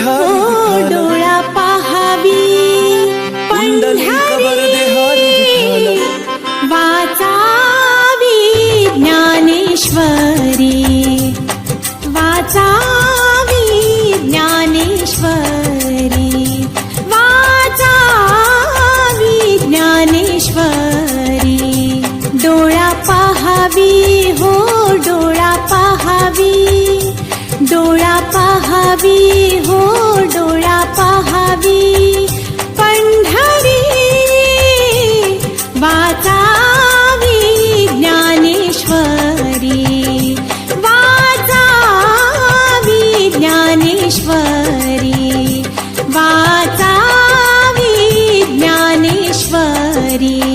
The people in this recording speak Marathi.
देहारी डोळा पहावी पंढरीवर देहारी वाचावी ज्ञानेश्वरी। वाचावी ज्ञानेश्वरी। वाचावी ज्ञानेश्वरी। डोळा पाहावी हो डोळा पाहावी। डोळा पाहावी ज्ञानेश्वरी वाचावी ज्ञानेश्वरी.